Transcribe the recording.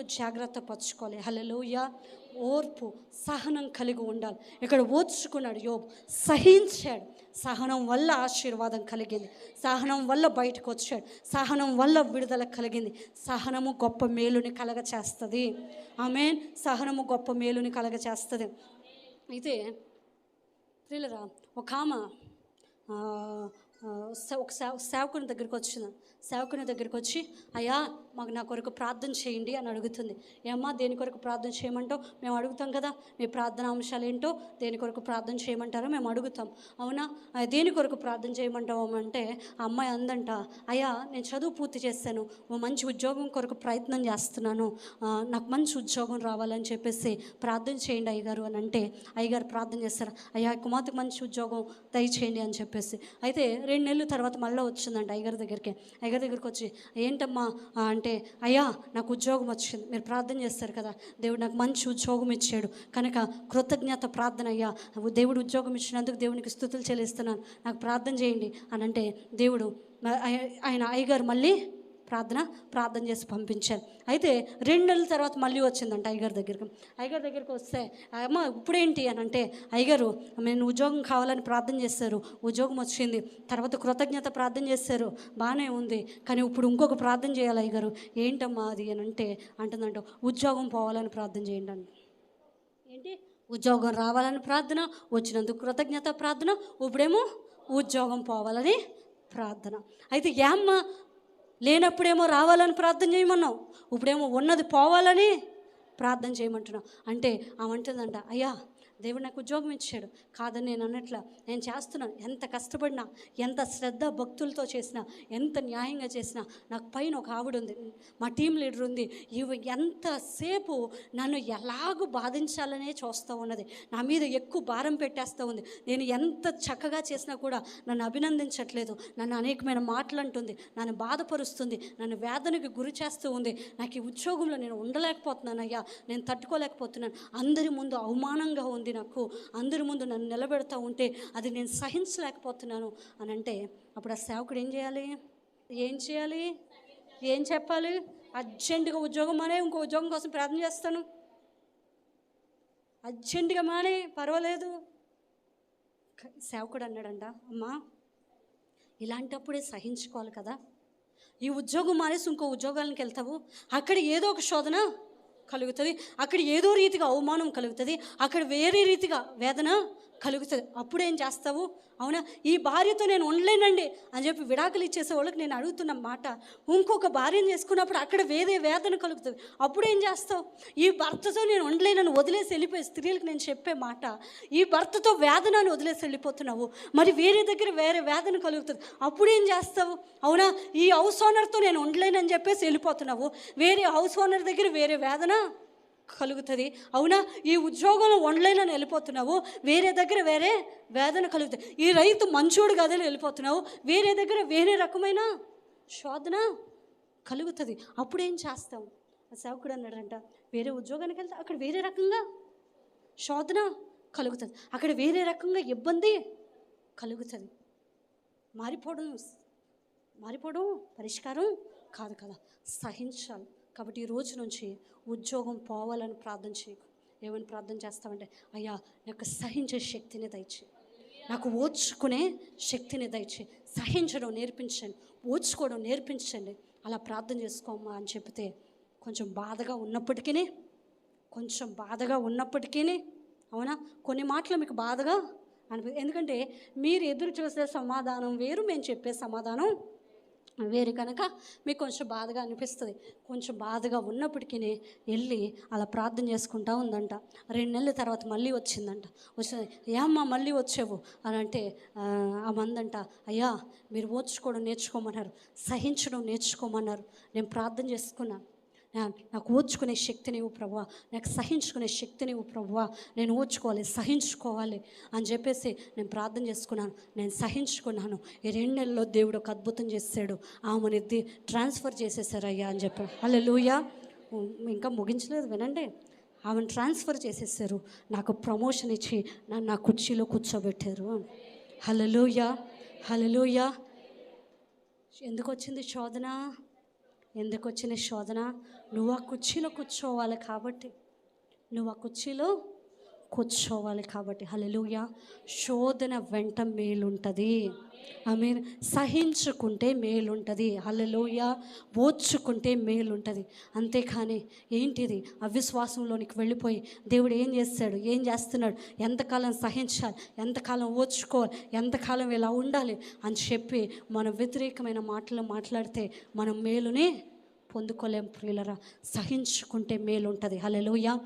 జాగ్రత్త పరచుకోవాలి. హలలోయ ఓర్పు సహనం కలిగి ఉండాలి. ఇక్కడ ఓర్చుకున్నాడు యోబు. సహించాడు. సహనం వల్ల ఆశీర్వాదం కలిగింది. సహనం వల్ల బయటకు వచ్చాడు. సహనం వల్ల విడుదల కలిగింది. సహనము గొప్ప మేలుని కలగ చేస్తుంది ఆమె సహనము గొప్ప మేలుని కలగ చేస్తుంది అయితే ప్రియులరా ఒక ఆమె ఒక సేవకుని దగ్గరికి వచ్చింది. సేవకుని దగ్గరికి వచ్చి అయ్యా మాకు నా కొరకు ప్రార్థన చేయండి అని అడుగుతుంది. ఏమ్మా దేని కొరకు ప్రార్థన చేయమంటావు? మేము అడుగుతాం కదా మీ ప్రార్థన అంశాలు ఏంటో దేని కొరకు ప్రార్థన చేయమంటారో మేము అడుగుతాం. అవునా? దేని కొరకు ప్రార్థన చేయమంటావు అంటే ఆ అమ్మాయి అందంట అయ్యా నేను చదువు పూర్తి చేశాను మంచి ఉద్యోగం కొరకు ప్రయత్నం చేస్తున్నాను నాకు మంచి ఉద్యోగం రావాలని చెప్పేసి ప్రార్థన చేయండి అయ్యగారు అని అంటే అయ్యగారు ప్రార్థన చేస్తారు? అయ్యా కుమార్తెకు మంచి ఉద్యోగం దయచేయండి అని చెప్పేసి. అయితే రెండు నెలల తర్వాత మళ్ళీ వచ్చిందంట అయ్యగారి దగ్గరికి. అయ్యగారి దగ్గరికి వచ్చి ఏంటమ్మా అంటే అయ్యా నాకు ఉద్యోగం వచ్చింది. మీరు ప్రార్థన చేస్తారు కదా. దేవుడు నాకు మంచి ఉద్యోగం ఇచ్చాడు. కనుక కృతజ్ఞత ప్రార్థన అయ్యా. దేవుడు ఉద్యోగం ఇచ్చినందుకు దేవునికి స్థుతులు చెల్లిస్తున్నాను. నాకు ప్రార్థన చేయండి. అని అంటే దేవుడు ఆయన ఆయన అయ్యగారు మళ్ళీ ప్రార్థన ప్రార్థన చేసి పంపించారు. అయితే రెండు నెలల తర్వాత మళ్ళీ వచ్చిందంట అయ్యగారి దగ్గరికి. అయ్యగారి దగ్గరికి వస్తే అమ్మ ఇప్పుడేంటి? అని అంటే అయ్యగారు నేను ఉద్యోగం కావాలని ప్రార్థన చేశారు. ఉద్యోగం వచ్చింది. తర్వాత కృతజ్ఞత ప్రార్థన చేశారు. బాగానే ఉంది. కానీ ఇప్పుడు ఇంకొక ప్రార్థన చేయాలి అయ్యగారు. ఏంటమ్మా అది? అని అంటే అంటుందంట ఉద్యోగం పోవాలని ప్రార్థన చేయండి అంట ఏంటి? ఉద్యోగం రావాలని ప్రార్థన వచ్చినందుకు కృతజ్ఞత ప్రార్థన ఇప్పుడేమో ఉద్యోగం పోవాలని ప్రార్థన. అయితే ఏమ్మ లేనప్పుడేమో రావాలని ప్రార్థన చేయమన్నావు. ఇప్పుడేమో ఉన్నది పోవాలని ప్రార్థన చేయమంటున్నావు. అంటే ఆమంటుందంట అయ్యా దేవుడు నాకు ఉద్యోగం ఇచ్చాడు. కాదని నేను అన్నట్లు నేను చేస్తున్నాను ఎంత కష్టపడినా ఎంత శ్రద్ధ భక్తులతో చేసినా ఎంత న్యాయంగా చేసినా నాకు పైన ఒక ఆవిడ ఉంది. మా టీం లీడర్ ఉంది. ఇవి ఎంతసేపు నన్ను ఎలాగూ బాధించాలనే చూస్తూ ఉన్నది. నా మీద ఎక్కువ భారం పెట్టేస్తూ ఉంది. నేను ఎంత చక్కగా చేసినా కూడా నన్ను అభినందించట్లేదు. నన్ను అనేకమైన మాటలు అంటుంది. నన్ను బాధపరుస్తుంది. నన్ను వేదనకి గురి చేస్తూ ఉంది. నాకు ఈ ఉద్యోగంలో నేను ఉండలేకపోతున్నాను అయ్యా. నేను తట్టుకోలేకపోతున్నాను. అందరి ముందు అవమానంగా ఉంది. నాకు. అందరి ముందు నన్ను నిలబెడతా ఉంటే అది నేను సహించలేకపోతున్నాను అని అంటే అప్పుడు ఆ సేవకుడు ఏం చేయాలి? ఏం చేయాలి? ఏం చెప్పాలి? అర్జెంటుగా ఉద్యోగం మానే ఇంకో ఉద్యోగం కోసం ప్రార్థన చేస్తాను. అర్జెంటుగా మానే పర్వాలేదు. సేవకుడు అన్నాడంట అమ్మా ఇలాంటప్పుడే సహించుకోవాలి కదా. ఈ ఉద్యోగం మానేసి ఇంకో ఉద్యోగానికి వెళ్తావు. అక్కడ ఏదో ఒక శోధన కలుగుతుంది. అక్కడ ఏదో రీతిగా అవమానం కలుగుతుంది. అక్కడ వేరే రీతిగా వేదన కలుగుతుంది. అప్పుడేం చేస్తావు? అవునా? ఈ భార్యతో నేను ఉండలేనండి అని చెప్పి విడాకులు ఇచ్చేసే వాళ్ళకి నేను అడుగుతున్న మాట. ఇంకొక భార్యను చేసుకున్నప్పుడు అక్కడ వేరే వేదన కలుగుతుంది. అప్పుడేం చేస్తావు? ఈ భర్తతో నేను ఉండలేనని వదిలేసి వెళ్ళిపోయే స్త్రీలకు నేను చెప్పే మాట. ఈ భర్తతో వేదనని వదిలేసి వెళ్ళిపోతున్నావు. మరి వేరే దగ్గర వేరే వేదన కలుగుతుంది. అప్పుడేం చేస్తావు? అవునా? ఈ హౌస్ ఓనర్తో నేను ఉండలేనని చెప్పేసి వెళ్ళిపోతున్నావు. వేరే హౌస్ ఓనర్ దగ్గర వేరే వేదన? కలుగుతుంది. అవునా? ఈ ఉద్యోగంలో ఒండ్లైన వెళ్ళిపోతున్నావు వేరే దగ్గర వేరే వేదన కలుగుతుంది ఈ రైతు మంచోడు కాదని వెళ్ళిపోతున్నావు వేరే దగ్గర వేరే రకమైన శోధన కలుగుతుంది. అప్పుడేం చేస్తాం సేవకుడు అన్నాడంట వేరే ఉద్యోగానికి వెళ్తే అక్కడ వేరే రకంగా శోధన కలుగుతుంది. అక్కడ వేరే రకంగా ఇబ్బంది కలుగుతుంది. మారిపోవడం మారిపోవడం పరిష్కారం కాదు కదా. సహించాలి. కాబట్టి ఈ రోజు నుంచి ఉద్యోగం పోవాలని ప్రార్థన చేయకు. ఏమని ప్రార్థన చేస్తామంటే అయ్యా నాకు సహించే శక్తిని దయచే నాకు ఓర్చుకునే శక్తిని దయచే సహించడం నేర్పించండి. ఓర్చుకోవడం నేర్పించండి. అలా ప్రార్థన చేసుకోమ్మా అని చెప్తే కొంచెం బాధగా ఉన్నప్పటికీ కొంచెం బాధగా ఉన్నప్పటికీ అవునా? కొన్ని మాటలు మీకు బాధగా అనిపి ఎందుకంటే మీరు ఎదురు చూసే సమాధానం వేరు మేము చెప్పే సమాధానం వేరు కనుక మీకు కొంచెం బాధగా అనిపిస్తుంది. కొంచెం బాధగా ఉన్నప్పటికీ వెళ్ళి అలా ప్రార్థన చేసుకుంటా ఉందంట. రెండు నెలల తర్వాత మళ్ళీ వచ్చిందంట. వచ్చింది ఏమ్మా మళ్ళీ వచ్చావు? అని అంటే ఆ, మందంట అయ్యా మీరు ఓర్చుకోవడం నేర్చుకోమన్నారు. సహించడం నేర్చుకోమన్నారు. నేను ప్రార్థన చేసుకున్నాను నాకు ఓర్చుకునే శక్తిని ఇవ్వు ప్రభువా. నాకు సహించుకునే శక్తిని ఇవ్వు ప్రభువా. నేను ఓర్చుకోవాలి సహించుకోవాలి అని చెప్పేసి నేను ప్రార్థన చేసుకున్నాను. నేను సహించుకున్నాను. ఈ రెండు నెలల్లో దేవుడు ఒక అద్భుతం చేశాడు. ఆమెని ట్రాన్స్ఫర్ చేసేసారయ్యా అని చెప్పాడు అలా లూయా ఇంకా ముగించలేదు వినండి. ఆమెను ట్రాన్స్ఫర్ చేసేసారు నాకు ప్రమోషన్ ఇచ్చి నన్ను నా కుర్చీలో కూర్చోబెట్టారు. హలలుయ హలలుయ ఎందుకు వచ్చింది శోధన? ఎందుకు వచ్చిన శోధన? నువ్వు ఆ కుర్చీలో కూర్చోవాలి కాబట్టి. నువ్వు ఆ కుర్చీలో కూర్చోవాలి కాబట్టి. హలలుయ శోధన వెంట మేలుంటుంది. I mean సహించుకుంటే మేలుంటుంది. హల్లెలూయా. ఓర్చుకుంటే మేలుంటుంది. అంతేకాని ఏంటిది? అవిశ్వాసంలోనికి వెళ్ళిపోయి దేవుడు ఏం చేస్తాడు? ఏం చేస్తున్నాడు? ఎంతకాలం సహించాలి? ఎంతకాలం ఓర్చుకోవాలి? ఎంతకాలం ఇలా ఉండాలి? అని చెప్పి మనం వ్యతిరేకమైన మాటలు మాట్లాడితే మనం మేలుని పొందుకోలేం ప్రియులరా. సహించుకుంటే మేలుంటుంది. హల్లెలూయా.